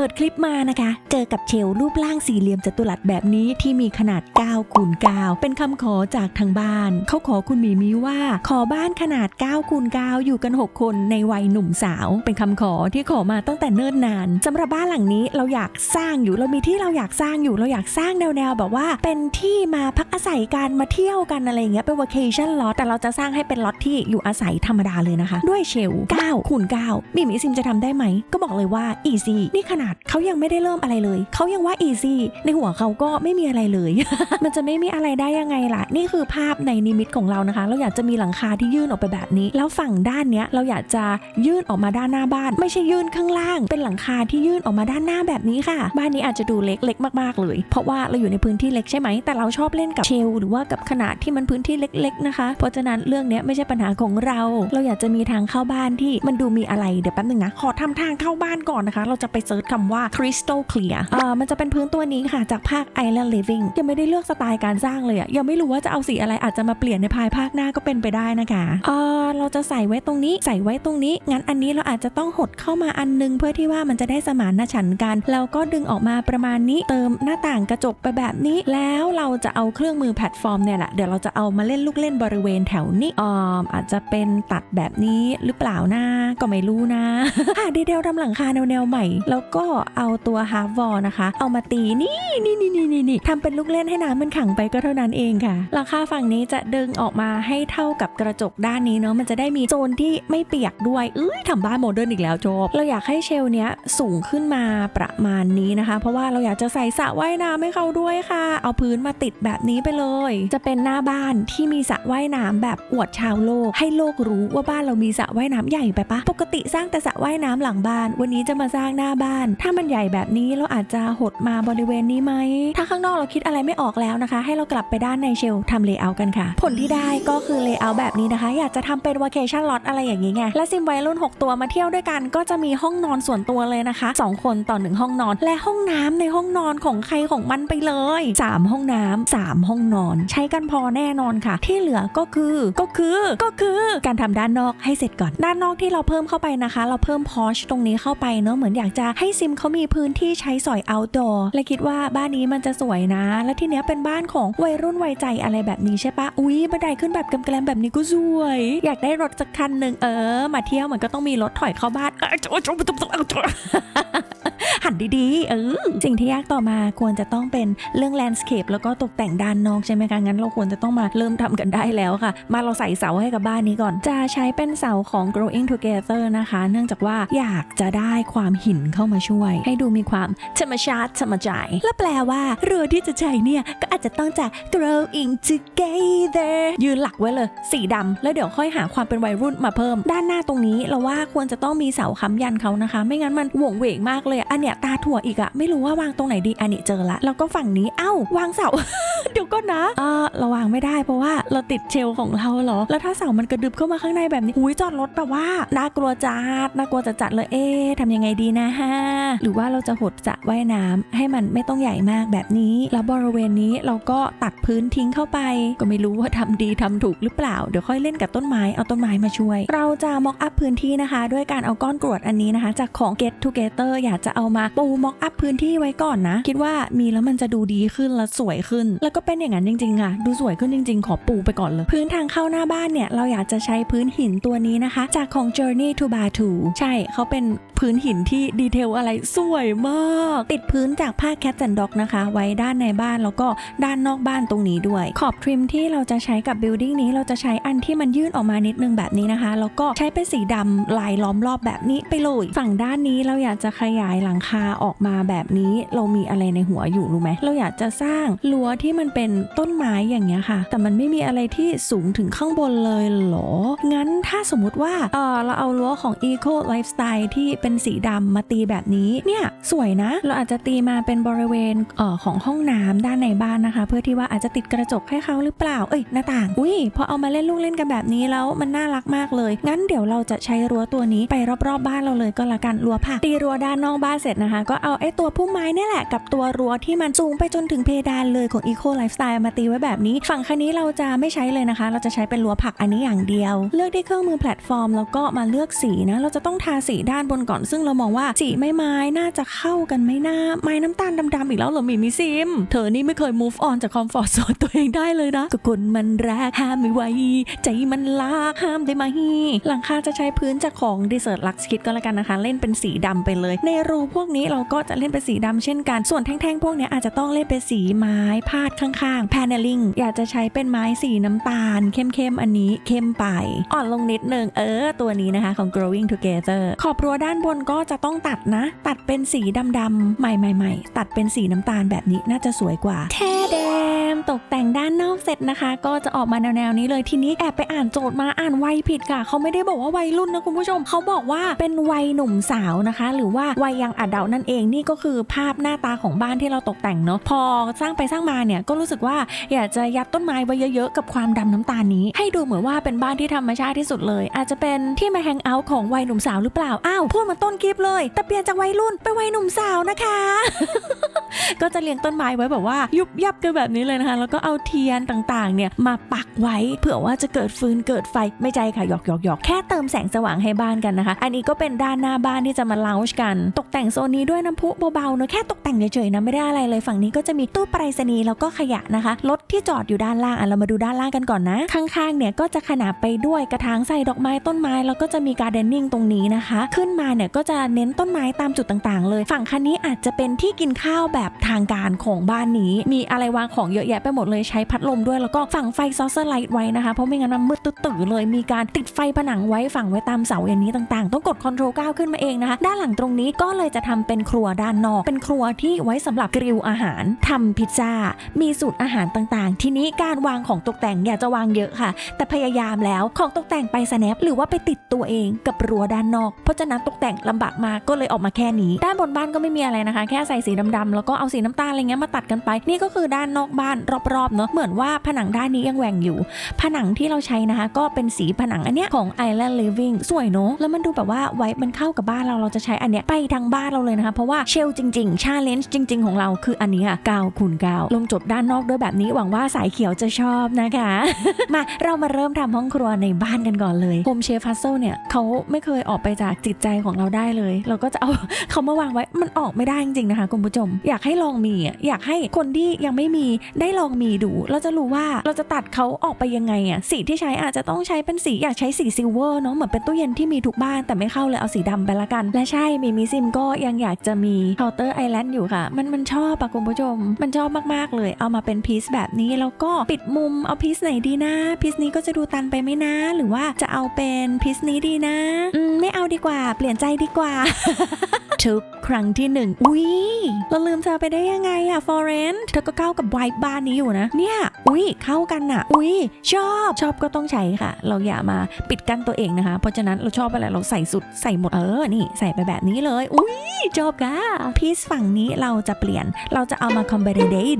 ปิดคลิปมานะคะ เจอกับเชลรูปร่างสี่เหลี่ยมจัตุรัสแบบนี้ที่มีขนาด9คูณ9เป็นคำขอจากทางบ้าน เขาขอคุณหมีมีว่า ขอบ้านขนาด9คูณ9อยู่กัน 6 คนในวัยหนุ่มสาว เป็นคำขอที่ขอมาตั้งแต่เนิ่นนานสำหรับบ้านหลังนี้เราอยากสร้างอยู่เรามีที่เราอยากสร้างอยู่เราอยากสร้างแนวๆแบบว่า เป็นที่มาพักอาศัยกันมาเที่ยวกันอะไรเงี้ยเป็น vacation lot แต่เราจะสร้างให้เป็นล็อตที่อยู่อาศัยธรรมดาเลยนะคะ ด้วยเชล9คูณ9มีมิซิมจะทำได้ไหมก็บอกเลยว่า easy นี่ขนาดเขายังไม่ได้เริ่มอะไรเลย เขายังว่า easy ในหัวเขาก็ไม่มีอะไรเลย มันจะไม่มีอะไรได้ยังไงล่ะ นี่คือภาพในนิมิตของเรานะคะ เราอยากจะมีหลังคาที่ยื่นออกไปแบบนี้ แล้วฝั่งด้านเนี้ยเราอยากจะยื่นออกมาด้านหน้าบ้าน ไม่ใช่ยื่นข้างล่าง เป็นหลังคาที่ยื่นออกมาด้านหน้าแบบนี้ค่ะ บ้านนี้อาจจะดูเล็กเล็กมากๆเลย เพราะว่าเราอยู่ในพื้นที่เล็กใช่ไหม แต่เราชอบเล่นกับเชลหรือว่ากับขนาดที่มันพื้นที่เล็ก ๆ นะคะ เพราะฉะนั้นเรื่องเนี้ยไม่ใช่ปัญหาของเรา เราอยากจะมีทางเข้าบ้านที่มันดูมีอะไร เดี๋ยวแป๊บนึงนะ ขอทำทางเข้าบ้านก่อนนะคะ เราจะไปเซิร์ชคำว่า crystal clear เอ่อมันจะเป็นพื้นตัวนี้ค่ะ จากภาค Island Living ยังไม่ได้เลือกสไตล์การสร้างเลยอะยังไม่รู้ว่าจะเอาสีอะไรอาจจะมาเปลี่ยนในภายภาคหน้าก็เป็นไปได้นะคะเออเราจะใส่ไว้ตรงนี้ใส่ไว้ตรงนี้ งั้นอันนี้เราอาจจะต้องหดเข้ามาอันนึง เพื่อที่ว่ามันจะได้สมานฉันท์กัน แล้วก็ดึงออกมาประมาณนี้เติมหน้าต่างกระจกไปแบบนี้ แล้วเราจะเอาเครื่องมือแพลตฟอร์มเนี่ยแหละเดี๋ยวเราจะเอามาเล่นลูกเล่นบริเวณแถวนี้ออมอาจจะเป็นตัดแบบนี้หรือเปล่านะก็ไม่รู้นะหาดีเทลทำหลังคาแนวๆใหม่ แล้วก็เอาตัวฮาร์ฟวอลนะคะ เอามาตีนี่นี่นี่นี่นี่นี่ทำเป็นลูกเล่นให้น้ำมันขังไปก็เท่านั้นเองค่ะหลังคาฝั่งนี้จะดึงออกมาให้เท่ากับกระจกด้านนี้เนาะมันจะได้มีโซนที่ไม่เปียกด้วยเอ้ยทำบ้านโมเดิร์นอีกแล้วจบเราอยากให้เชลเนี้ยสูงขึ้นมาประมาณนี้นะคะ เพราะว่าเราอยากจะใส่สระว่ายน้ำให้เขาด้วยค่ะ เอาพื้นมาติดแบบนี้ไปเลย จะเป็นหน้าบ้านที่มีสระว่ายน้ำแบบอวดชาวโลก ให้โลกรู้ว่าบ้านเรามีสระว่ายน้ำใหญ่ไปปะปกติสร้างแต่สระว่ายน้ำหลังบ้าน วันนี้จะมาสร้างหน้าบ้านถ้ามันใหญ่แบบนี้เราอาจจะหดมาบริเวณนี้ไหม ถ้าข้างนอกเราคิดอะไรไม่ออกแล้วนะคะ ให้เรากลับไปด้านในเชลทำเลเยอร์กันค่ะ ผลที่ได้ก็คือเลเยอร์แบบนี้นะคะ อยากจะทำเป็นว a เคชั่นล็อตอะไรอย่างนี้ไง และซิมวัยรุ่น 6 ตัวมาเที่ยวด้วยกัน ก็จะมีห้องนอนส่วนตัวเลยนะคะ 2 คนต่อหนึ่งห้องนอน และห้องน้ำในห้องนอนของใครของมันไปเลย 3 ห้องน้ำ3ห้องนอน ใช้กันพอแน่นอนค่ะ ที่เหลือก็คือก็คือก็คือการทำด้านนอกให้เสร็จก่อน ด้านนอกที่เราเพิ่มเข้าไปนะคะ เราเพิ่มพอชตรงนี้เข้าไปเนาะเหมือนอยากจะให้ซิมเขามีพื้นที่ใช้สอย outdoor และคิดว่าบ้านนี้มันจะสวยนะ และที่เนี้ยเป็นบ้านของวัยรุ่นวัยใจอะไรแบบนี้ใช่ปะอุ้ยบันไดขึ้นแบบแกลมแบบนี้ก็สวย อยากได้รถสักคันหนึ่งเออ มาเที่ยวมันก็ต้องมีรถถอยเข้าบ้าน หันดีๆ เออสิ่งที่ยากต่อมาควรจะต้องเป็นเรื่องแลนด์สเคปแล้วก็ตกแต่งด้านนอกใช่ไหมคะ งั้นเราควรจะต้องมาเริ่มทำกันได้แล้วค่ะ มาเราใส่เสาให้กับบ้านนี้ก่อน จะใช้เป็นเสาของ growing together นะคะ เนื่องจากว่าอยากจะได้ความหินเข้ามาช่วย ให้ดูมีความธรรมชาติธรรมใจและแปลว่าเรือที่จะใช้เนี่ย ก็อาจจะต้องจาก growing together ยืนหลักไว้เลย สีดำแล้วเดี๋ยวค่อยหาความเป็นวัยรุ่นมาเพิ่ม ด้านหน้าตรงนี้เราว่าควรจะต้องมีเสาค้ำยันเขานะคะ ไม่งั้นมันหวงเหวงมากเลยอะอันเนี้ยตาถั่วอีกอะไม่รู้ว่าวางตรงไหนดีอันนี้เจอละแล้วก็ฝั่งนี้เอ้าวางเสาเดี๋ยวก็นะเออราวางไม่ได้เพราะว่าเราติดเชลของเราเหรอ แล้วถ้าเสามันกระดึบเข้ามาข้างในแบบนี้หุยจอดรถแบบว่าน่ากลัวจัดน่ากลัวจัดจัดเลยเอ๊ะทำยังไงดีนะฮะหรือว่าเราจะหดสระว่ายน้ำให้มันไม่ต้องใหญ่มากแบบนี้ แล้วบริเวณนี้เราก็ตัดพื้นทิ้งเข้าไป ก็ไม่รู้ว่าทำดีทำถูกหรือเปล่าเดี๋ยวค่อยเล่นกับต้นไม้เอาต้นไม้มาช่วย เราจะม็อกอัพพื้นที่นะคะ ด้วยการเอาก้อนกรวดอันนี้นะคะ จากของ Get Together อยากจะเอามาปูม็อกอัพพื้นที่ไว้ก่อนนะ คิดว่ามีแล้วมันจะดูดีขึ้นและสวยขึ้นแล้วก็เป็นอย่างนั้นจริงๆค่ะ ดูสวยขึ้นจริง ๆ ขอปูไปก่อนเลย พื้นทางเข้าหน้าบ้านเนี่ย เราอยากจะใช้พื้นหินตัวนี้นะคะ จากของ Journey to Batu ใช่เขาเป็นพื้นหินที่ดีเทลอะไรสวยมาก ติดพื้นจากผ้า Cat and Dog นะคะ ไว้ด้านในบ้านแล้วก็ด้านนอกบ้านตรงนี้ด้วย ขอบทริมที่เราจะใช้กับ building นี้เราจะใช้อันที่มันยื่นออกมานิดนึงแบบนี้นะคะ แล้วก็ใช้เป็นสีดำลายล้อมรอบแบบนี้ไปเลยฝั่งด้านนี้เราอยากจะขยายหลังคาออกมาแบบนี้ เรามีอะไรในหัวอยู่รู้ไหมเราอยากจะสร้างรั้วที่มันเป็นต้นไม้อย่างเงี้ยค่ะ แต่มันไม่มีอะไรที่สูงถึงข้างบนเลยเหรอ งั้นถ้าสมมุติว่าเออเราเอารั้วของ Eco Lifestyle ที่เป็นสีดำมาตีแบบนี้ เนี่ยสวยนะ เราอาจจะตีมาเป็นบริเวณเออของห้องน้ำด้านในบ้านนะคะ เพื่อที่ว่าอาจจะติดกระจกให้เขาหรือเปล่า เอ้ยหน้าต่าง อุ้ยพอเอามาเล่นลูกเล่นกันแบบนี้แล้วมันน่ารักมากเลย งั้นเดี๋ยวเราจะใช้รั้วตัวนี้ไปรอบๆบ้านเราเลยก็แล้วกันรั้วผักตีรั้วด้านนอกบ้านเสร็จนะคะ ก็เอาไอ้ตัวพุ่มไม้นี่แหละกับตัวรั้วที่มันสูงไปจนถึงเพดานเลยของ Eco Eco Lifestyle มาตีไว้แบบนี้ ฝั่งคันนี้เราจะไม่ใช้เลยนะคะ เราจะใช้เป็นรั้วผักอันนี้อย่างเดียว เลือกที่เครื่องมือแพลตฟอร์ม แล้วก็มาเลือกสีนะ เราจะต้องทาสีด้านบนก่อน ซึ่งเรามองว่าสีไม้ไม้น่าจะเข้ากันไม่น่า ไม้น้ำตาลดำๆอีกแล้วเหรอมีมิซิม เธอนี่ไม่เคย move on จากคอมฟอร์ z โซนตัวเองได้เลยนะก็คนมันแรกห้ามไม่ไหวใจมันลากห้ามได้ไหมหลังคาจะใช้พื้นจากของ Desert Lux Kit ก็แล้วกันนะคะ เล่นเป็นสีดำไปเลย ในรูพวกนี้เราก็จะเล่นเป็นสีดำเช่นกัน ส่วนแท่งๆพวกนี้อาจจะต้องเล่นเป็นสีไม้พาดข้างๆ paneling อยากจะใช้เป็นไม้สีน้ำตาล เข้มๆ อันนี้เข้มไป อ่อนลงนิดนึง เออ ตัวนี้นะคะของ growing together ขอบรั้วด้านบนก็จะต้องตัดนะ ตัดเป็นสีดำๆ ใหม่ๆ ตัดเป็นสีน้ำตาลแบบนี้น่าจะสวยกว่าแท้แดมตกแต่งด้านนอกเสร็จนะคะ ก็จะออกมาแนวๆนี้เลยทีนี้แอบไปอ่านโจทย์มาอ่านวัยผิดค่ะ เขาไม่ได้บอกว่าวัยรุ่นนะคุณผู้ชมเขาบอกว่าเป็นวัยหนุ่มสาวนะคะ หรือว่าวัยยังอดัลนั่นเองนี่ก็คือภาพหน้าตาของบ้านที่เราตกแต่งเนาะพอสร้างไปสร้างมาเนี่ยก็รู้สึกว่าอยากจะยัดต้นไม้ไว้เยอะๆกับความดำน้ำตาลนี้ ให้ดูเหมือนว่าเป็นบ้านที่ธรรมชาติที่สุดเลย อาจจะเป็นที่มาแฮงเอาท์ของวัยหนุ่มสาวหรือเปล่าอ้าวพูดมาต้นคลิปเลย แต่เปลี่ยนจากวัยรุ่นเป็นวัยหนุ่มสาวนะคะ ก็จะเลี้ยงต้นไม้ไว้แบบว่า ยุบยับกันแบบนี้เลยนะคะ แล้วก็เอาเทียนต่างๆ เนี่ยมาปักไว้เผื่อว่าจะเกิดฟืนเกิดไฟไม่ใจค่ะหยอกหยอกหยอกแค่เติมแสงสว่างให้บ้านกันนะคะ อันนี้ก็เป็นด้านหน้าบ้านที่จะมาเลาช์กัน ตกแต่งโซนนี้ด้วยน้ำพุเบาๆเนอะแค่ตกแต่งเฉยๆนะไม่ได้อะไรเลย ฝั่งนี้ก็จะมีตู้ไปรษณีย์แล้วก็ขยะนะคะรถที่จอดอยู่ด้านล่างอะเรามาดูด้านล่างกันก่อนนะ ข้างๆเนี่ยก็จะขนาบไปด้วยกระถางใส่ดอกไม้ต้นไม้แล้วก็จะมีการเดนนิ่งตรงนี้นะคะ ขึ้นมาเนี่ยก็จะเน้นต้นไม้ตามจุดต่างๆ เลย ฝั่งคันนี้อาจจะเป็นที่กินข้าวแบบทางการของบ้านนี้ มีอะไรวางของเยอะแยะไปหมดเลยใช้พัดลมด้วยแล้วก็ฝั่งไฟซอสเซอร์ไลท์ไว้นะคะเพราะไม่งั้นมันมืดตื้อเลยมีการติดไฟผนังไว้ฝั่งไว้ตามเสาอย่างนี้ต่างๆ ต้องกดคอนโทรล9ขึ้นมาเองนะคะ ด้านหลังตรงนี้ก็เลยจะทำเป็นครัวด้านนอก เป็นครัวที่ไว้สำหรับกริลอาหารทำพิซซ่ามีสูตรอาหารต่างๆ ทีนี้การวางของตกแต่งอยากจะวางเยอะค่ะ แต่พยายามแล้วของตกแต่งไปสแนปหรือว่าไปติดตัวเองกับรั้วด้านนอก เพราะฉะนั้นตกแต่งลำบากมากก็เลยออกมาแค่นี้ ด้านบนบ้านก็ไม่มีอะไรนะคะ แค่ใส่สีดำๆแล้วก็เอาสีน้ำตาลอะไรเงี้ยมาตัดกันไป นี่ก็คือด้านนอกบ้านรอบๆเนาะเหมือนว่าผนังด้านนี้ยังแหว่งอยู่ ผนังที่เราใช้นะคะ ก็เป็นสีผนังอันเนี้ยของ Island Living สวยเนอะแล้วมันดูแบบว่าไว้มันเข้ากับบ้านเราเราจะใช้อันเนี้ยไปทางบ้านเราเลยนะคะ เพราะว่าเชลจริงๆชาเลนจ์จริง ๆ ของเราคืออันนี้ค่ะ9คูณ9ลงจบด้านนอกด้วยแบบนี้หวังว่าสายเขียวจะชอบนะคะ มาเรามาเริ่มทำห้องครัวในบ้านกันก่อนเลยโฮมเชฟฮัสเซลเนี่ยเขาไม่เคยออกไปจากจิตใจของเราได้เลย เราก็จะเอาเขามาวางไว้มันออกไม่ได้จริงๆนะคะคุณผู้ชม อยากให้ลองมีอยากให้คนที่ยังไม่มีได้ลองมีดู เราจะรู้ว่าเราจะตัดเขาออกไปยังไงอะสีที่ใช้อาจจะต้องใช้เป็นสีอยากใช้สีซิลเวอร์เนาะเหมือนเป็นตู้เย็นที่มีทุกบ้านแต่ไม่เข้าเลยเอาสีดำไปละกัน และใช่มีมิซิมก็ยังอยากจะมีเคาน์เตอร์ไอแลนด์อยู่ค่ะ มันมันชอบอะคุณผู้ชม มันชอบมากๆเลยเอามาเป็นพีซแบบนี้แล้วก็ปิดมุมเอาพีซไหนดีนะพีซนี้ก็จะดูตันไปไหมนะ หรือว่าจะเอาเป็นพีซนี้ดีนะอืมไม่เอาดีกว่า เปลี่ยนใจดีกว่าทุกครั้งที่หนึ่งอุ๊ยเราลืมเธอไปได้ยังไงอะฟอเรนเธอก็เข้ากับไวบ์บ้านนี้อยู่นะ เนี่ย อุ๊ยเข้ากันอะอุ๊ยชอบชอบก็ต้องใช้ค่ะ เราอย่ามาปิดกั้นตัวเองนะคะ เพราะฉะนั้นเราชอบอะไรเราใส่สุดใส่หมดเออนี่ใส่ไปแบบนี้เลย อุ๊ยชอบค่ะพีซฝั่งนี้เราจะเปลี่ยนเราจะเอามาคอมบิเนเดย์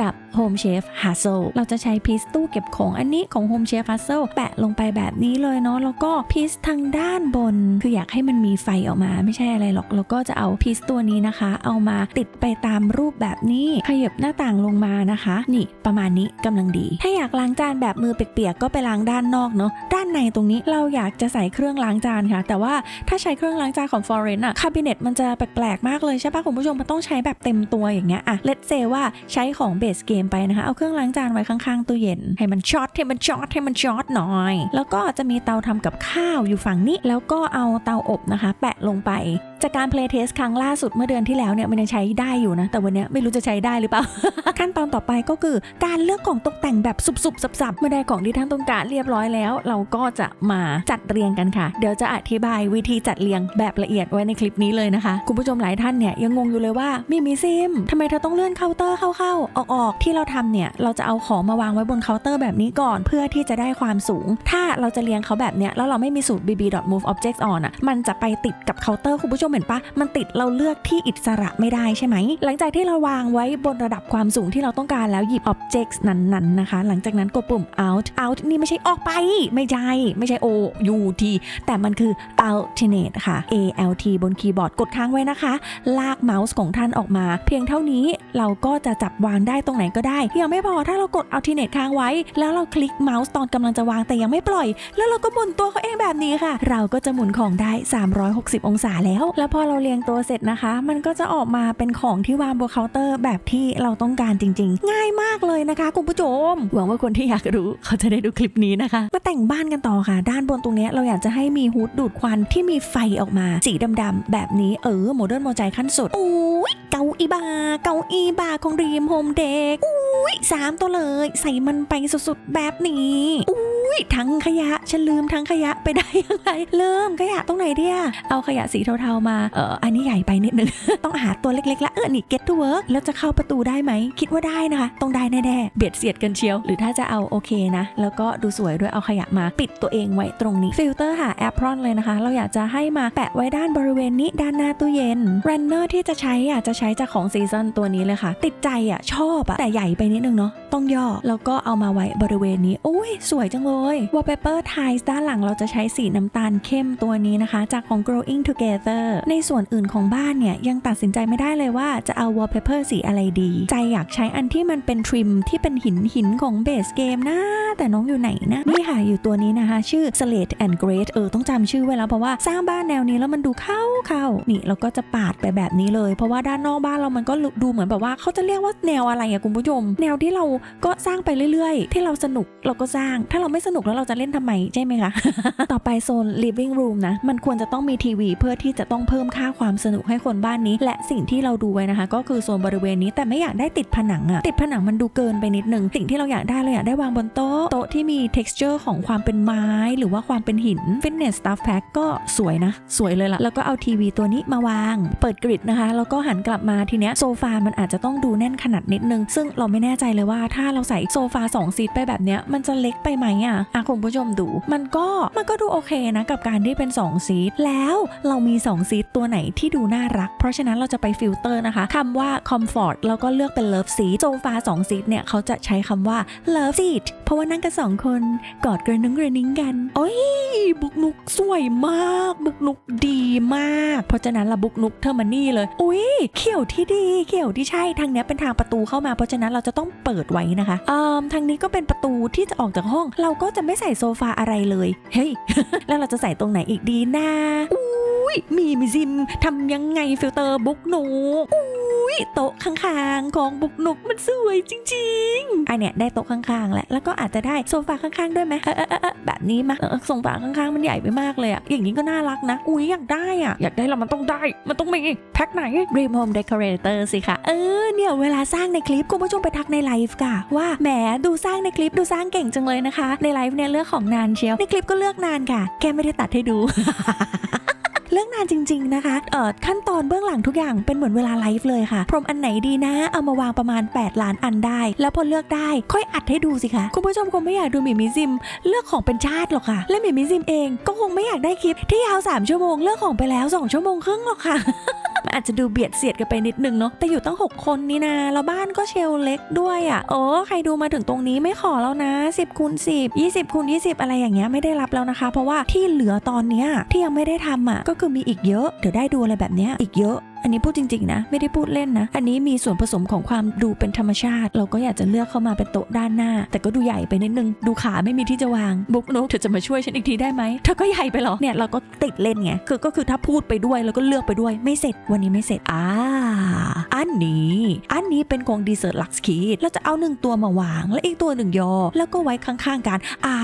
กับ Home Chef Hustle เราจะใช้พีซตู้เก็บของอันนี้ของ Home Chef Hustle แปะลงไปแบบนี้เลยเนาะแล้วก็พีซทางด้านบน คืออยากให้มันมีไฟออกมาไม่ใช่อะไรหรอก แล้วก็จะเอาพีซตัวนี้นะคะ เอามาติดไปตามรูปแบบนี้ขยับหน้าต่างลงมานะคะ นี่ประมาณนี้กำลังดี ถ้าอยากล้างจานแบบมือเปียกๆก็ไปล้างด้านนอกเนาะด้านในตรงนี้เราอยากจะใส่เครื่องล้างจานค่ะ แต่ว่าถ้าใช้เครื่องล้างจานของ Foreign อะคาบิเนตมันจะแปลกๆมากเลยใช่ปะคุณผู้ชมมันต้องใช้แบบเต็มตัวอย่างเงี้ยอะเลตเซว่าใช้ของเบสเกมไปนะคะ เอาเครื่องล้างจานไว้ข้างๆตู้เย็น ให้มันช็อตให้มันช็อตให้มันช็อตหน่อย แล้วก็จะมีเตาทำกับข้าวอยู่ฝั่งนี้ แล้วก็เอาเตาอบนะคะ แปะลงไปจากการเพลย์เทสครั้งล่าสุดเมื่อเดือนที่แล้วเนี่ยมันยังใช้ได้อยู่นะ แต่วันนี้ไม่รู้จะใช้ได้หรือเปล่า ขั้นตอนต่อไปก็คือการเลือกของตกแต่งแบบสุบๆสับๆเมื่อได้ของที่ท่านต้องการเรียบร้อยแล้ว เราก็จะมาจัดเรียงกันค่ะ เดี๋ยวจะอธิบายวิธีจัดเรียงแบบละเอียดไว้ในคลิปนี้เลยนะคะ คุณผู้ชมหลายท่านเนี่ยยังงงอยู่เลยว่ามีมีซิมทำไมเธอต้องเลื่อนเคาน์เตอร์เข้าๆออกๆที่เราทำเนี่ยเราจะเอาของมาวางไว้บนเคาน์เตอร์แบบนี้ก่อน เพื่อที่จะได้ความสูง ถ้าเราจะเรียงเขาแบบเนี้ยแล้วเราไม่มีสูตร bb move objects on อะมันจะไปติดกับเคาน์เตอร์คุณผู้ชมมเห็นปะมันติดเราเลือกที่อิสระไม่ได้ใช่ไหม หลังจากที่เราวางไว้บนระดับความสูงที่เราต้องการแล้วหยิบ objects นั้นๆนะคะ หลังจากนั้นกดปุ่ม out out นี่ไม่ใช่ออกไป ไม่ใช่ ไม่ใช่ o u t แต่มันคือ alternate ค่ะ a l t บนคีย์บอร์ดกดค้างไว้นะคะ ลากเมาส์ของท่านออกมา เพียงเท่านี้เราก็จะจับวางได้ตรงไหนก็ได้ยังไม่พอถ้าเรากด alternate ค้างไว้ แล้วเราคลิกเมาส์ตอนกำลังจะวางแต่ยังไม่ปล่อย แล้วเราก็หมุนตัวเขาเองแบบนี้ค่ะ เราก็จะหมุนของได้ 360 องศาแล้วแล้วพอเราเรียงตัวเสร็จนะคะ มันก็จะออกมาเป็นของที่วางบนเคาน์เตอร์แบบที่เราต้องการจริง ๆ ง่ายมากเลยนะคะคุณผู้ชม หวังว่าคนที่อยากรู้เขาจะได้ดูคลิปนี้นะคะ มาแต่งบ้านกันต่อค่ะ ด้านบนตรงนี้เราอยากจะให้มีฮูดดูดควันที่มีไฟออกมาสีดำๆแบบนี้เออโมเดิร์นโมใจขั้นสุดอุ้ยเกาอีบา เกาอีบาของรีมโฮมเด็กอุ้ยสามตัวเลย ใส่มันไปสุดๆแบบนี้อุ้ยทั้งขยะฉันลืมทั้งขยะไปได้ยังไงเริ่มขยะตรงไหนเดียเอาขยะสีเทาๆมาเอออันนี้ใหญ่ไปนิดนึง ต้องหาตัวเล็กๆละเออนี่ get to work แล้วจะเข้าประตูได้ไหม คิดว่าได้นะคะ ต้องได้แน่ๆ เบียดเสียดกันเชียว หรือถ้าจะเอาโอเคนะ แล้วก็ดูสวยด้วยเอาขยะมาปิดตัวเองไว้ตรงนี้ฟิลเตอร์หาแอปพรอนเลยนะคะ เราอยากจะให้มาแปะไว้ด้านบริเวณนี้ด้านหน้าตู้เย็นรันเนอร์ที่จะใช้อะจะใช้จากของซีซันตัวนี้เลยค่ะ ติดใจอะชอบอะแต่ใหญ่ไปนิดนึงเนาะต้องย่อแล้วก็เอามาไว้บริเวณนี้โอ้ยสวยจังเลย wallpaper tiles ด้านหลังเราจะใช้สีน้ำตาลเข้มตัวนี้นะคะ จากของ growing together ในส่วนอื่นของบ้านเนี่ยยังตัดสินใจไม่ได้เลยว่าจะเอา wallpaper สีอะไรดี ใจอยากใช้อันที่มันเป็นทริมที่เป็นหินหินของเบสเกมนะ แต่น้องอยู่ไหนนะนี่ค่ะอยู่ตัวนี้นะคะ ชื่อ slate and grade เออต้องจำชื่อไว้แล้วเพราะว่าสร้างบ้านแนวนี้แล้วมันดูเข้าเข้านี่เราก็จะปาดไปแบบนี้เลย เพราะว่าด้านนอกบ้านเรามันก็ดูเหมือนแบบว่าเขาจะเรียกว่าแนวอะไรอะคุณผู้ชมแนวที่เราก็สร้างไปเรื่อยๆ ที่เราสนุกเราก็สร้าง ถ้าเราไม่สนุกแล้วเราจะเล่นทำไมใช่ไหมคะต่อไปโซน living room นะมันควรจะต้องมีทีวีเพื่อที่จะต้องเพิ่มค่าความสนุกให้คนบ้านนี้ และสิ่งที่เราดูไว้นะคะ ก็คือโซนบริเวณนี้แต่ไม่อยากได้ติดผนังอะติดผนังมันดูเกินไปนิดนึงสิ่งที่เราอยากได้เราอยากได้วางบนโต๊ะโต๊ะที่มี texture ของความเป็นไม้ หรือว่าความเป็นหิน fitness stuff pack ก็สวยนะ สวยเลยล่ะแล้วก็เอาทีวีตัวนี้มาวาง เปิดกริดนะคะแล้วก็หันกลับมาทีเนี้ยโซฟามันอาจจะต้องดูแน่นขนาดนิดนึง ซึ่งเราไม่แน่ใจเลยว่าถ้าเราใส่โซฟา2ซีทไปแบบเนี้ยมันจะเล็กไปไหมอะอะคุณผู้ชมดู มันก็มันก็ดูโอเคนะกับการที่เป็น2ซีทแล้วเรามี2ซีทตัวไหนที่ดูน่ารัก เพราะฉะนั้นเราจะไปฟิลเตอร์นะคะคำว่า comfort แล้วก็เลือกเป็น love seat โซฟา2ซีทเนี่ยเขาจะใช้คำว่า love seat เพราะว่านั่งกันสองคนกอดกระนุ้งกระนิ้งกัน โอ้ยบุกนุกสวยมาก บุกนุกดีมาก เพราะฉะนั้นละบุกนุกเธอมานี่เลยอุ้ยเขียวที่ดีเขียวที่ใช่ทางนี้เป็นทางประตูเข้ามา เพราะฉะนั้นเราจะต้องเปิดไว้นะคะเอ่อทางนี้ก็เป็นประตูที่จะออกจากห้อง เราก็จะไม่ใส่โซฟาอะไรเลย เฮ้ย แล้วเราจะใส่ตรงไหนอีกดีนะอุ้ ยมีมิซิมทำยังไงฟิลเตอร์บุกหนุกอุ้ยโต๊ะข้างๆ ของบุกหนุกมันสวยจริงๆอันเนี้ยได้โต๊ะข้างๆแหละแล้วก็อาจจะได้โซฟาข้างๆด้วยไหมเออเออเออแบบนี้มาโซฟาข้างๆมันใหญ่ไปมากเลยอะอย่างนี้ก็น่ารักนะ อุ้ยอยากได้อะอยากได้แล้วมันต้องได้ มันต้องมีแพ็คไหน Dream Home Decorator สิคะเออเนี่ยเวลาสร้างในคลิปคุณผู้ชมไปทักในไลฟ์ค่ะ ว่าแหมดูสร้างในคลิปดูสร้างเก่งจังเลยนะคะ ในไลฟ์เนี่ยเลือกของนานเชียวในคลิปก็เลือกนานค่ะแค่ไม่ได้ตัดให้ดู รื่องนานจริง ๆนะคะเอ่อขั้นตอนเบื้องหลังทุกอย่างเป็นเหมือนเวลาไลฟ์เลยค่ะ พรมอันไหนดีนะ เอามาวางประมาณ 8 ล้านอันได้ แล้วพอเลือกได้ค่อยอัดให้ดูสิคะคุณผู้ชมคงไม่อยากดูหมีมิซิม เลือกของเป็นชาติหรอกค่ะ และหมีมิซิมเองก็คงไม่อยากได้คลิปที่ยาว3ชั่วโมงเลือกของไปแล้ว 2 ชั่วโมงครึ่งหรอกค่ะ มันอาจจะดูเบียดเสียดกันไปนิดนึงเนาะแต่อยู่ตั้ง 6 คนนี่นะแล้วบ้านก็เชลเล็กด้วยอะ่ะโอ้ใครดูมาถึงตรงนี้ไม่ขอแล้วนะ 10คูณ10 20คูณ20 อะไรอย่างเงี้ยไม่ได้รับแล้วนะคะ เพราะว่าที่เหลือตอนเนี้ยที่ยังไม่ได้ทำอะก็คือมีอีกเยอะเดี๋ยวได้ดูอะไรแบบเนี้ยอีกเยอะ อันนี้พูดจริงๆนะไม่ได้พูดเล่นนะ อันนี้มีส่วนผสมของความดูเป็นธรรมชาติ เราก็อยากจะเลือกเข้ามาเป็นโต๊ะด้านหน้า แต่ก็ดูใหญ่ไปนิดนึงดูขาไม่มีที่จะวางบุกนุกเธอจะมาช่วยฉันอีกทีได้ไหมเธอก็ใหญ่ไปหรอเนี่ยเราก็ติดเล่นไงคือก็คือถ้าพูดไปด้วยแล้วก็เลือกไปด้วยไม่เสร็จวันนี้ไม่เสร็จอ่า อันนี้ อันนี้เป็นของดีเซอร์ลักซ์คีดเราจะเอาหนึ่งตัวมาวาง และอีกตัวหนึ่งยอ แล้วก็ไว้ข้างๆกัน อ่า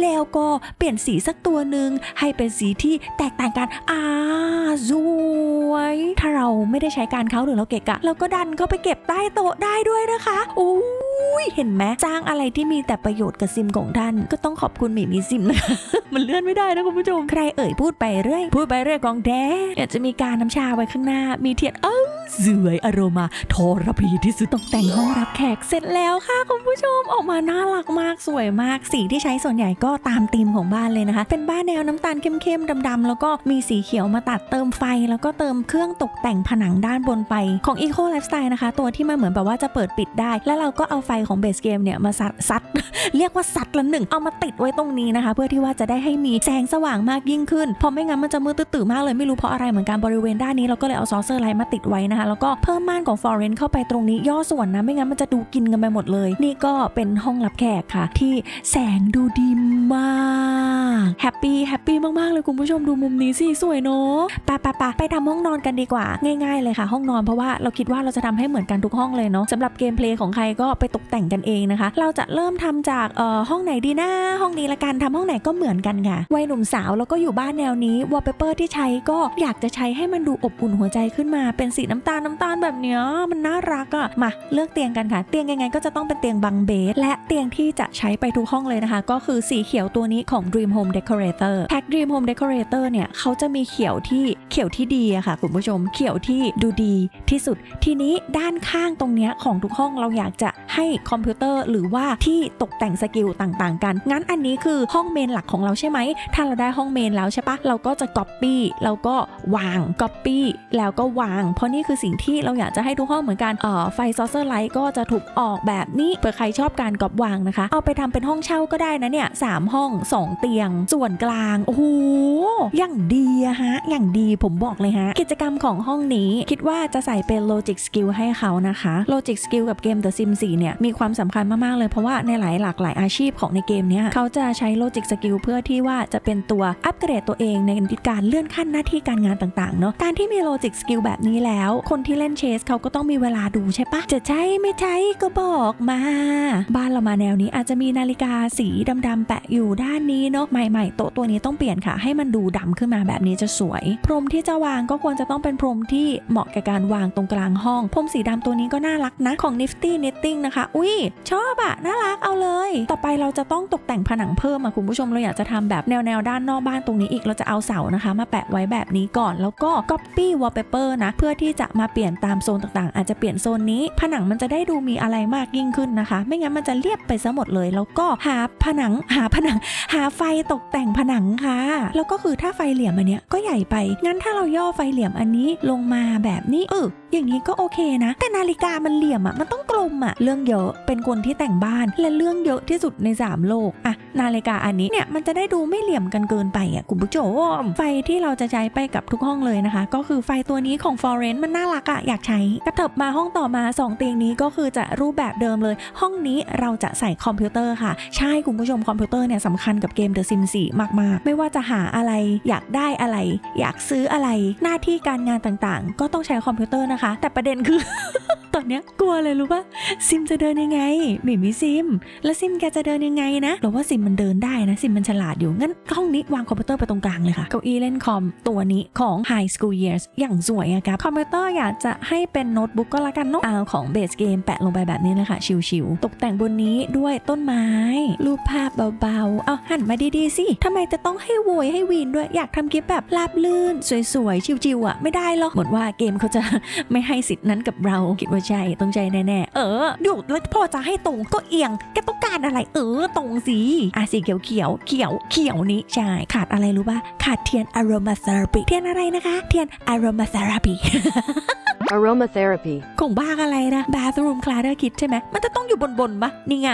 แล้วก็เปลี่ยนสีสักตัวหนึ่งให้เป็นสีที่แตกต่างกัน อ่า สวย ถ้าเราไม่ได้ใช้การเขาหรือเราเกะกะ เราก็ดันเข้าไปเก็บใต้โต๊ะได้ด้วยนะคะอุ้ยเห็นไหมจ้างอะไรที่มีแต่ประโยชน์กับซิมของท่านก็ต้องขอบคุณหมีมีซิมนะคะ มันเลื่อนไม่ได้นะคุณผู้ชม ใครเอ่ยพูดไปเรื่อย พูดไปเรื่อยกองแดอยากจะมีการน้ำชาไว้ข้างหน้า มีเทียนเออ สวยอโรมาทรพีที่สุดตกแต่งห้องรับแขกเสร็จแล้วค่ะคุณผู้ชมออกมาน่ารักมากสวยมาก สีที่ใช้ส่วนใหญ่ก็ตามธีมของบ้านเลยนะคะ เป็นบ้านแนวน้ำตาลเข้มๆดำๆแล้วก็มีสีเขียวมาตัดเติมไฟ แล้วก็เติมเครื่องตกแต่งผนังด้านบนไปของ Eco Lifestyle นะคะ ตัวที่มันเหมือนแบบว่าจะเปิดปิดได้ แล้วเราก็เอาไฟของเบสเกมเนี่ยมาซัดซัดเรียกว่าสัตว์ละหนึ่งเอามาติดไว้ตรงนี้นะคะ เพื่อที่ว่าจะได้ให้มีแสงสว่างมากยิ่งขึ้นเพราะไม่งั้นมันจะมืดตื้อๆมากเลยไม่รู้เพราะอะไรเหมือนกันบริเวณด้านนี้เราก็เลยเอาซอเซอร์ไลท์มาติดไว้นะคะแล้วก็เพิ่มม่านของฟอเรนเข้าไปตรงนี้ย่อส่วนนะไม่งั้นมันจะดูกินกันไปหมดเลย นี่ก็เป็นห้องรับแขกค่ะ ที่แสงดูดีมากแฮปปี้แฮปปี้มากๆเลยคุณผู้ชมดูมุมนี้สิสวยเนาะปะปะปะไปทำห้องนอนกันดีกว่า ง่าย ๆ เลยค่ะ ห้องนอนเพราะว่าเราคิดว่าเราจะทำให้เหมือนกันทุกห้องเลยเนาะสำหรับเกมเพลย์ของใครก็ไปตกแต่งกันเองนะคะ เราจะเริ่มทำจากเอ่อห้องไหนดีนะห้องนี้ละกันทำห้องไหนก็เหมือนกันค่ะวัยหนุ่มสาวแล้วก็อยู่บ้านแนวนี้วอลเปเปอร์ที่ใช้ก็อยากจะใช้ให้มันดูอบอุ่นหัวใจขึ้นมาเป็นสีน้ำตาลน้ำตาลแบบเนี้ยมันน่ารักอะมาเลือกเตียงกันค่ะ เตียงยังไงก็จะต้องเป็นเตียงบังเบสและเตียงที่จะใช้ไปทุกห้องเลยนะคะ ก็คือสีเขียวตัวนี้ของ Dream Home Decorator แพ็ก Dream Home Decorator เนี่ยเขาจะมีเขียวที่เขียวที่ดีอะค่ะคุณผู้ชมเขียวที่ดูดีที่สุด ทีนี้ด้านข้างตรงเนี้ยของทุกห้องเราอยากจะให้คอมพิวเตอร์หรือว่าที่ตกแต่งสกิลต่างๆ กัน งั้นอันนี้คือห้องเมนหลักของเราใช่ไหม ถ้าเราได้ห้องเมนแล้วใช่ปะเราก็จะ Copy แล้วก็วาง Copy แล้วก็วาง เพราะนี่คือสิ่งที่เราอยากจะให้ทุกห้องเหมือนกันเอ่อไฟซอสเซอร์ไลท์ก็จะถูกออกแบบนี้เผื่อใครชอบการกรอบวางนะคะ เอาไปทำเป็นห้องเช่าก็ได้นะเนี่ยสามห้องสองเตียง ส่วนกลางโอ้โหอย่างดีอะฮะ อย่างดีผมบอกเลยฮะ กิจกรรมของห้องนี้คิดว่าจะใส่เป็น Logic Skill ให้เขานะคะ Logic Skill กับเกม The Sims 4เนี่ยมีความสำคัญมาก ๆ เลยเพราะว่าในหลายหลากหลายอาชีพของในเกมเนี้ยเขาจะใช้ Logic Skill เพื่อที่ว่าจะเป็นตัวอัปเกรดตัวเองในการเลื่อนขั้นหน้าที่การงานต่าง ๆ เนาะการที่มี Logic Skill แบบนี้แล้ว คคนที่เล่นเชสเขาก็ต้องมีเวลาดูใช่ปะจะใช่ไม่ใช่ก็บอกมา บ้านเรามาแนวนี้อาจจะมีนาฬิกาสีดำๆแปะอยู่ด้านนี้เนาะใหม่ๆโต๊ะตัวนี้ต้องเปลี่ยนค่ะ ให้มันดูดำขึ้นมาแบบนี้จะสวย พรมที่จะวางก็ควรจะต้องเป็นพรมที่เหมาะกับการวางตรงกลางห้อง พรมสีดำตัวนี้ก็น่ารักนะของ Nifty Knitting นะคะ อุ้ยชอบอะน่ารักเอาเลย ต่อไปเราจะต้องตกแต่งผนังเพิ่มอะคุณผู้ชมเราอยากจะทำแบบแนวแนวด้านนอกบ้านตรงนี้อีกเราจะเอาเสานะคะ มาแปะไว้แบบนี้ก่อนแล้วก็ Copy Wallpaper นะเพื่อที่จะมาเปลี่ยนตามโซนต่างๆ อาจจะเปลี่ยนโซนนี้ ผนังมันจะได้ดูมีอะไรมากยิ่งขึ้นนะคะ ไม่งั้นมันจะเรียบไปซะหมดเลย แล้วก็หาผนังหาผนัง หาไฟตกแต่งผนังค่ะ แล้วก็คือถ้าไฟเหลี่ยมอันเนี้ยก็ใหญ่ไป งั้นถ้าเราย่อไฟเหลี่ยมอันนี้ลงมาแบบนี้เอออย่างนี้ก็โอเคนะ แต่นาฬิกามันเหลี่ยมอะ่ะมันต้องกลมอะ่ะ เรื่องเยอะเป็นคนที่แต่งบ้านและเรื่องเยอะที่สุดใน 3 โลกอะนาฬิกาอันนี้เนี่ยมันจะได้ดูไม่เหลี่ยมกันเกินไปอะคุณผู้ชมไฟที่เราจะใช้ไปกับทุกห้องเลยนะคะ ก็คือไฟตัวนี้ของ f o r e n มันน่ารักอะอยากใช้กระเถิบมาห้องต่อมา 2 เตียงนี้ก็คือจะรูปแบบเดิมเลย ห้องนี้เราจะใส่คอมพิวเตอร์ค่ะ ใช่คุณผู้ชมคอมพิวเตอร์เนี่ยสำคัญกับเกม The Sims 4มากๆ ไม่ว่าจะหาอะไรอยากได้อะไร อยากซื้ออะไรหน้าที่การงานต่างๆ ก็ต้องใช้คอมพิวเตอร์นะคะ แต่ประเด็นคือตอนเนี้ยกลัวเลยรู้ปะซิมจะเดินยังไงไม่มีซิม แล้วซิมแกจะเดินยังไงนะหรือว่าซิมมันเดินได้นะซิมมันฉลาดอยู่งั้นห้องนี้วางคอมพิวเตอร์ไปตรงกลางเลยค่ะเก้าอี้เล่นคอมตัวนี้ของ High School Years อย่างสวยอะครับคอมพิวเตอร์อยากจะให้เป็นโน้ตบุ๊กก็แล้วกันเนาะเอาของเบสเกมแปะลงไปแบบนี้เลยค่ะ ชิวๆตกแต่งบนนี้ด้วยต้นไม้ รูปภาพเบาๆ เอาหันมาดีๆสิทำไมจะต้องให้โวยให้วีนด้วยอยากทำคลิปแบบราบลื่น สวยๆ ชิวๆอะไม่ได้หรอกหมือนว่าเกมเขาจะไม่ให้สิทธิ์นั้นกับเราคิดว่าใช่ต้องใจแน่ๆเออดูแล้วพอจะให้ตรงก็เอียงแกต้องการอะไรเออตรงสิอะสีเขียวเขียวเขียวเขียวนี้ใช่ขาดอะไรรู้ป่ะขาดเทียน aromatherapy เทียนอะไรนะคะ เทียน aromatherapy Aromatherapy. ของบ้าอะไรนะ bathroom clutter kit ใช่ไหม มันจะต้องอยู่บนบนปะนี่ไง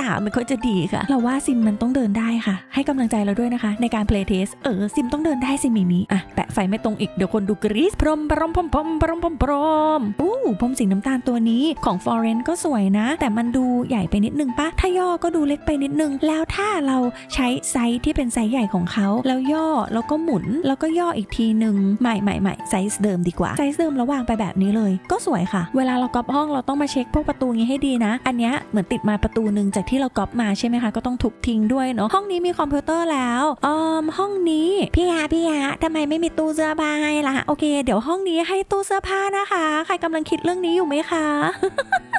ตามันค่อยจะดีค่ะ เราว่าซิมมันต้องเดินได้ค่ะ ให้กำลังใจเราด้วยนะคะ ในการ play test เออ ซิมต้องเดินได้สิมิมิอะ แปะไฟไม่ตรงอีก เดี๋ยวคนดูกรี๊ดพรมพรมพรมพรมพรมพรมพรมอู้พรมสีน้ำตาลตัวนี้ของ f o r e n ก็สวยนะ แต่มันดูใหญ่ไปนิดนึงปะถ้าย่อก็ดูเล็กไปนิดนึง แล้วถ้าเราใช้ไซส์ที่เป็นไซส์ใหญ่ของเขาแล้วย่อแล้วก็หมุนแล้วก็ย่ออีกทีหนึ่งใหม่ใหม่ใหม่ไซส์เดิมดีกว่าไซส์เดิมแล้ววางไปแบบนี้เลย ก็สวยค่ะ เวลาเราก๊อปห้องเราต้องมาเช็คพวกประตูนี้ให้ดีนะ อันเนี้ยเหมือนติดมาประตูหนึ่งจากที่เราก๊อปมาใช่ไหมคะ ก็ต้องทุบทิ้งด้วยเนาะ ห้องนี้มีคอมพิวเตอร์แล้วออมห้องนี้พี่ยาพี่ยาทำไมไม่มีตู้เสื้อผ้าให้ล่ะ โอเค เดี๋ยวห้องนี้ให้ตู้เสื้อผ้านะคะ ใครกำลังคิดเรื่องนี้อยู่ไหมคะ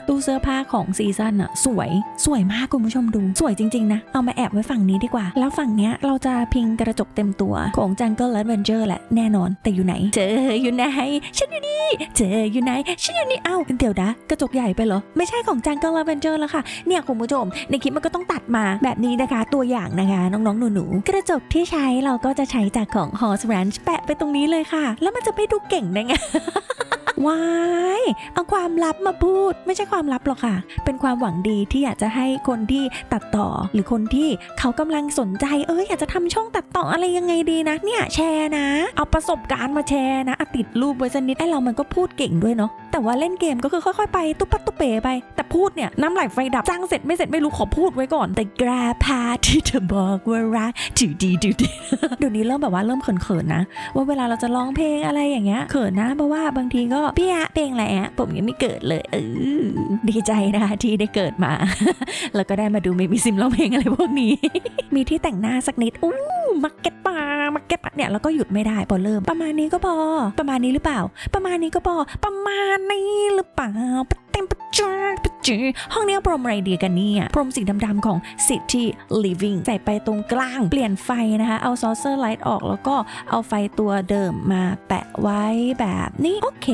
ตู้เสื้อผ้าของซีซั่นอะสวย สวยมากคุณผู้ชมดู สวยจริงๆนะ เอามาแอบไว้ฝั่งนี้ดีกว่า แล้วฝั่งเนี้ยเราจะพิงกระจกเต็มตัวของ Jungle Adventure แหละแน่นอน แต่อยู่ไหน เจออยู่ไหน ฉันอยู่นี่เจออยู่ไหนฉันอยู่นี่เอ้าเดี๋ยวนะกระจกใหญ่ไปเหรอ ไม่ใช่ของจังเกิลลาเวนเจอร์แล้วค่ะ เนี่ยคุณผู้ชมในคลิปมันก็ต้องตัดมาแบบนี้นะคะ ตัวอย่างนะคะ น้องๆ หนูๆ กระจกที่ใช้เราก็จะใช้จากของ Horse Ranch แปะไปตรงนี้เลยค่ะ แล้วมันจะไม่ดูเก่งได้ไง ว้ายเอาความลับมาพูด ไม่ใช่ความลับหรอกค่ะ เป็นความหวังดีที่อยากจะให้คนที่ตัดต่อ หรือคนที่เขากำลังสนใจ เอออยากจะทำช่องตัดต่ออะไรยังไงดีนะ เนี่ยแชร์นะ เอาประสบการณ์มาแชร์นะอะติดรูปไว้สักนิดไอ้เรามันก็พูดเก่งด้วยเนาะแต่ว่าเล่นเกมก็คือค่อยๆไปตุ๊บปัตุ๊บเป๋ไป แต่พูดเนี่ยน้ำไหลไฟดับจ้างเสร็จไม่เสร็จไม่รู้ขอพูดไว้ก่อน แต่กล้าพาที่จะบอกว่ารักจูดีดูดีเดี๋ยวนี้เริ่มแบบว่าเริ่มเขินๆนะ ว่าเวลาเราจะร้องเพลงอะไรอย่างเงี้ยเขินนะเพราะว่าบางทีก็เปี้ยเพลงอะไรอะผมยังไม่เกิดเลยเออดีใจนะคะที่ได้เกิดมา แล้วก็ได้มาดูเมมิซิมร้องเพลงอะไรพวกนี้ มีที่แต่งหน้าสักนิดอู้มักเก็ตปามักเก็ตปาเนี่ยแล้วก็หยุดไม่ได้พอเริ่ม ประมาณนี้ก็พอ ประมาณนี้หรือเปล่า ประมาณนี้ก็พอ ประมาณนี้หรือเปล่า เต็มปะจ้าปะจือห้องนี้เอาพรมอะไรดีกันเนี่ยพรมสีดำๆของ City Living ใส่ไปตรงกลางเปลี่ยนไฟนะคะ เอาซอเซอร์ไลท์ออกแล้วก็เอาไฟตัวเดิมมาแปะไว้แบบนี้ โอเค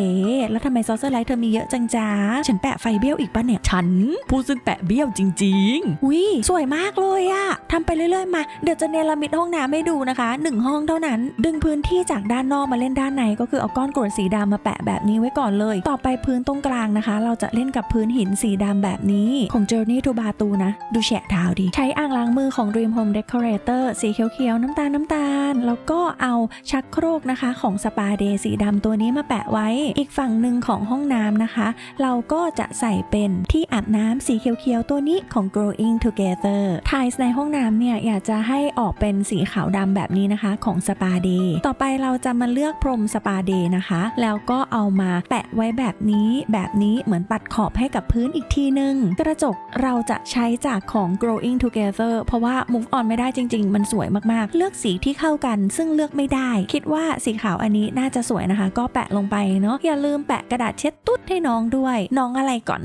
แล้วทำไมซอเซอร์ไลท์เธอมีเยอะจังจ้าฉันแปะไฟเบี้ยวอีกปะเนี่ย ฉันผู้ซึ่งแปะเบี้ยวจริงๆอุ้ยสวยมากเลยอะทำไปเรื่อยๆมา เดี๋ยวจะเนรมิตห้องน้ำให้ดูนะคะหนึ่งห้องเท่านั้น ดึงพื้นที่จากด้านนอกมาเล่นด้านในก็คือเอาก้อนกรวดสีดำมาแปะแบบนี้ไว้ก่อนเลย ต่อไปพื้นตรงกลางนะคะ เราจะเล่นกับพื้นหินสีดำแบบนี้ของ Journey to Batu นะ ดูแฉะเท้าดี ใช้อ่างล้างมือของ Dream Home Decorator สีเขียวๆ น้ำตาลน้ำตาล แล้วก็เอาชักโครกนะคะของ Spa Day สีดำตัวนี้มาแปะไว้ อีกฝั่งหนึ่งของห้องน้ำนะคะ เราก็จะใส่เป็นที่อาบน้ำสีเขียวๆ ตัวนี้ของ Growing Together ไทส์ในห้องน้ำเนี่ยอยากจะให้ออกเป็นสีขาวดำแบบนี้นะคะของ Spa Day ต่อไปเราจะมาเลือกพรม Spa Day นะคะ แล้วก็เอามาแปะไว้แบบนี้แบบนี้เหมือนปัดขอบให้กับพื้นอีกทีนึง กระจกเราจะใช้จากของ Growing Together เพราะว่า move on ไม่ได้จริง ๆ มันสวยมากๆ เลือกสีที่เข้ากัน ซึ่งเลือกไม่ได้ คิดว่าสีขาวอันนี้น่าจะสวยนะคะ ก็แปะลงไปเนาะอย่าลืมแปะกระดาษเช็ดตุ๊ดให้น้องด้วย น้องอะไรก่อน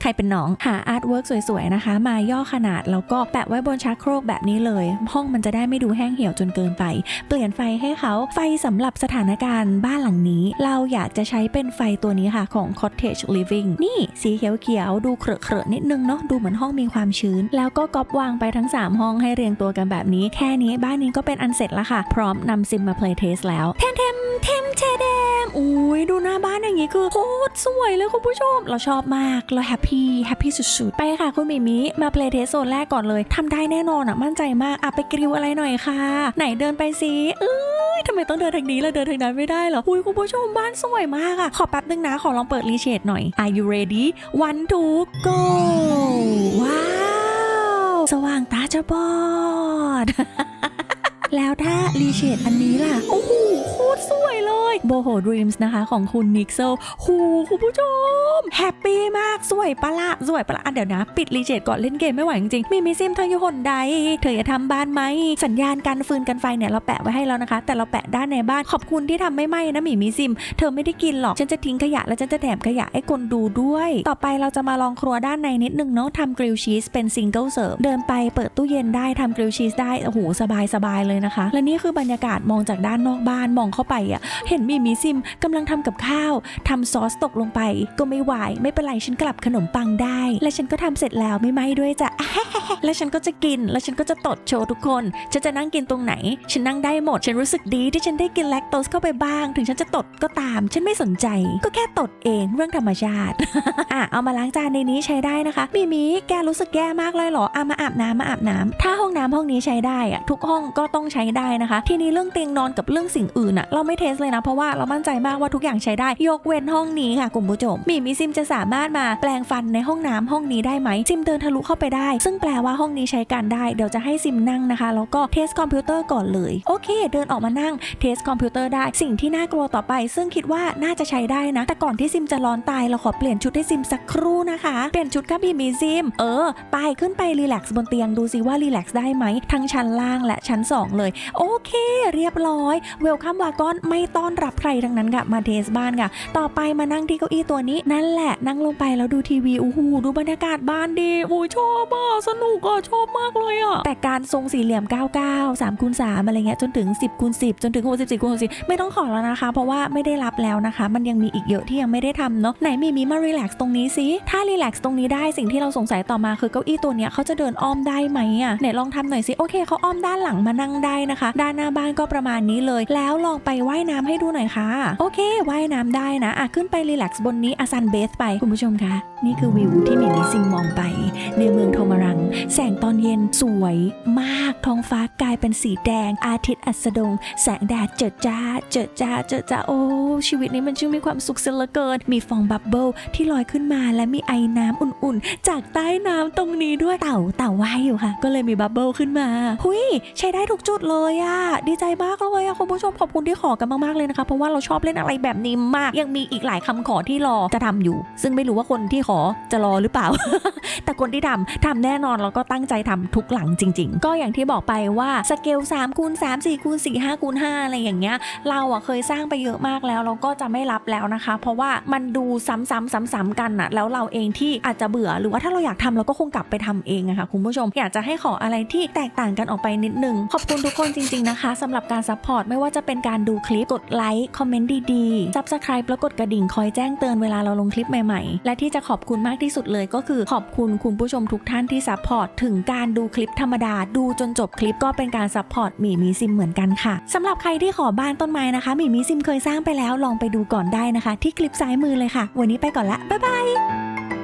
ใครเป็นน้องหาอาร์ตเวิร์กสวยๆนะคะ มาย่อขนาดแล้วก็แปะไว้บนชักโครกแบบนี้เลย ห้องมันจะได้ไม่ดูแห้งเหี่ยวจนเกินไป เปลี่ยนไฟให้เขาไฟสำหรับสถานการณ์บ้านหลังนี้ เราอยากจะใช้เป็นไฟตัวนี้ค่ะของ Cottage Living นสีเขียวๆดูเครอะๆนิดนึงเนาะดูเหมือนห้องมีความชื้น แล้วก็ก๊อปวางไปทั้ง 3 ห้องให้เรียงตัวกันแบบนี้ แค่นี้บ้านนี้ก็เป็นอันเสร็จแล้วค่ะ พร้อมนำซิมมา play test แล้วเทมเทมเทมเทเดมอุ้ยดูหน้าบ้านอย่างนี้คือโคตรสวยเลยคุณผู้ชม เราชอบมากเราแฮปปี้แฮปปี้สุดๆ ไปค่ะคุณมิมิมา play test โซนแรกก่อนเลยทำได้แน่นอนอะมั่นใจมากอะไปกริวอะไรหน่อยค่ะ ไหนเดินไปสิเอ้ยทำไมต้องเดินทางนี้แล้วเดินทางนั้นไม่ได้เหรออุ้ยคุณผู้ชมบ้านสวยมากอะขอแป๊บนึงนะขอลองเปิดรีเชดหน่อย Are you ready ready one two go ว้าว สว่างตาจะบอด แล้วถ้ารีเชดอันนี้ล่ะ โอ้โหโคตรสวยเลยโบโหดรีมส์นะคะของคุณนิกเซลหูคุณผู้ชม แฮปปี้มาก สวยปะละสวยปะละอะเดี๋ยวนะ ปิดรีเชดก่อนเล่นเกมไม่ไหวจริงๆมีมิซิมเธออยู่หนใด เธออย่าทำบ้านไหม สัญญาณการฟืนกันไฟเนี่ยเราแปะไว้ให้แล้วนะคะ แต่เราแปะด้านในบ้านขอบคุณที่ทำไม่ไหมนะหมีมิซิม เธอไม่ได้กินหรอก ฉันจะทิ้งขยะแล้วฉันจะแถมขยะให้คนดูด้วย ต่อไปเราจะมาลองครัวด้านในนิดนึงเนาะทำกริลชีสเป็นซิงเกิลเสิร์ฟเดินไปเปิดตู้เย็นได้ทำกริลชีสได้โอ้โหสบายสบายๆเลยนะคะ และนี่คือบรรยากาศมองจากด้านนอกบ้านมองเข้าไปอะเห็นมีมิซิมกำลังทำกับข้าวทำซอสตกลงไป ก็ไม่ไหวไม่เป็นไรฉันกลับขนมปังได้ และฉันก็ทำเสร็จแล้วไม่ไหมด้วยจ้ะและฉันก็จะกิน แล้วฉันก็จะตดโชว์ทุกคนฉันจะนั่งกินตรงไหน ฉันนั่งได้หมด ฉันรู้สึกดีที่ฉันได้กินแลคโตสเข้าไปบ้าง ถึงฉันจะตดก็ตาม ฉันไม่สนใจ ก็แค่ตดเองเรื่องธรรมชาติอะเอามาล้างจานในนี้ใช้ได้นะคะมีมีแกรู้สึกแย่มากเลยเหรออะมาอาบน้ำมาอาบน้ำถ้าห้องน้ำห้องนี้ใช้ได้อะทุกห้องก็ต้องใช้ได้นะคะ ทีนี้เรื่องเตียงนอนกับเรื่องสิ่งอื่นอะเราไม่เทสเลยนะ เพราะว่าเรามั่นใจมากว่าทุกอย่างใช้ได้ ยกเว้นห้องนี้ค่ะคุณผู้ชมมีมีซิมจะสามารถมาแปลงฟันในห้องน้ำห้องนี้ได้ไหมซิมเดินทะลุเข้าไปได้ ซึ่งแปลว่าห้องนี้ใช้การได้เดี๋ยวจะให้ซิมนั่งนะคะแล้วก็เทสคอมพิวเตอร์ก่อนเลยโอเค เดินออกมานั่งเทสคอมพิวเตอร์ได้สิ่งที่น่ากลัวต่อไป ซึ่งคิดว่าน่าจะใช้ได้นะ แต่ก่อนที่ซิมจะร้อนตายเราขอเปลี่ยนชุดให้ซิมสักครู่นะคะ เปลี่ยนชุดค่ะพี่มีซิม เออ ไปขึ้นไปรีแลกซ์บนเตียงดูซิว่ารีแลกซ์ได้ไหมทั้งชั้นล่างและชั้น 2เลย โอเค เรียบร้อย เวลคัมวากอนไม่ต้อนรับใครทั้งนั้นค่ะ มาเทสบ้านค่ะ ต่อไปมานั่งที่เก้าอี้ตัวนี้นั่นแหละนั่งลงไปแล้วดูทีวีโอ้โหดูบรรยากาศบ้านดีโอ้ยชอบอะสนุกอะชอบมากเลยอะแต่การทรงสี่เหลี่ยม 99 3คูณ3อะไรเงี้ยจนถึง 10คูณ10 จนถึง64คูณ64ไม่ต้องขอแล้วนะคะ เพราะว่าไม่ได้รับแล้วนะคะ มันยังมีอีกเยอะที่ยังไม่ได้ทำเนาะไหนมีมีมารีแลกซ์ตรงนี้สิถ้ารีแลกซ์ตรงนี้ได้สิ่งที่เราสงสัยต่อมาคือเก้าอี้ตัวเนี้ยเขาจะเดินอ้อมได้ไหมอะไหนลองทำหน่อยสิโอเคเขาอ้อมด้านหลังมานั่งได้นะคะ ด้านหน้าบ้านก็ประมาณนี้เลย แล้วลองไปว่ายน้ำให้ดูหน่อยค่ะ โอเค ว่ายน้ำได้นะอะขึ้นไปรีแลกซ์บนนี้อาซันเบสไปคุณผู้ชมคะนี่คือวิวที่หมินิซิมมองไป ในเมืองโทมารัง แสงตอนเย็นสวยมากท้องฟ้ากลายเป็นสีแดง อาทิตย์อัสดง แสงแดดเจิดจ้า เจิดจ้า เจิดจ้า โอ้ชีวิตนี้มันช่างมีความสุขเสียเหลือเกิน มีฟองบับเบิลที่ลอยขึ้นมาและมีไอน้ำอุ่นๆ จากใต้น้ำตรงนี้ด้วยเต่าเต่าว่ายอยู่ค่ะ ก็เลยมีบับเบิลขึ้นมาหุยใช้ได้ทุกจุดเลยอะดีใจมากเลยอะคุณผู้ชมขอบคุณที่ขอกันมากๆเลยนะคะเพราะว่าเราชอบเล่นอะไรแบบนี้มาก ยังมีอีกหลายคำขอที่รอจะทำอยู่ ซึ่งไม่รู้ว่าคนที่ขอจะรอหรือเปล่า แต่คนที่ทำทำแน่นอนแล้วก็ตั้งใจทำทุกหลังจริง ๆ ก็อย่างที่บอกไปว่าสเกล3คูณ3 4คูณ4 5คูณ5อะไรอย่างเงี้ย เราอะเคยสร้างไปเยอะมากแล้วเราก็จะไม่รับแล้วนะคะ เพราะว่ามันดูซ้ำๆซ้ำๆกันอะแล้วเราเองที่อาจจะเบื่อหรือว่าถ้าเราอยากทำเราก็คงกลับไปทำเองอะค่ะคุณผู้ชมอยากจะให้ขออะไรที่แตกต่างกันออกไปนิดนึงขอบคุณทุกคนจริง ๆนะคะสำหรับการซัพพอร์ตไม่ว่าจะเป็นการดูคลิปกดไลค์คอมเมนต์ดีๆ subscribe แล้วกดกระดิ่งคอยแจ้งเตือนเวลาเราลงคลิปใหม่ๆ และที่จะขออบคุณมากที่สุดเลยก็คือขอบคุณคุณผู้ชมทุกท่านที่ซัพพอร์ตถึงการดูคลิปธรรมดาดูจนจบคลิปก็เป็นการซัพพอร์ตหมีมีซิมเหมือนกันค่ะสำหรับใครที่ขอบ้านต้นไม้นะคะหมีมีซิมเคยสร้างไปแล้วลองไปดูก่อนได้นะคะ ที่คลิปซ้ายมือเลยค่ะ วันนี้ไปก่อนละบ๊ายบาย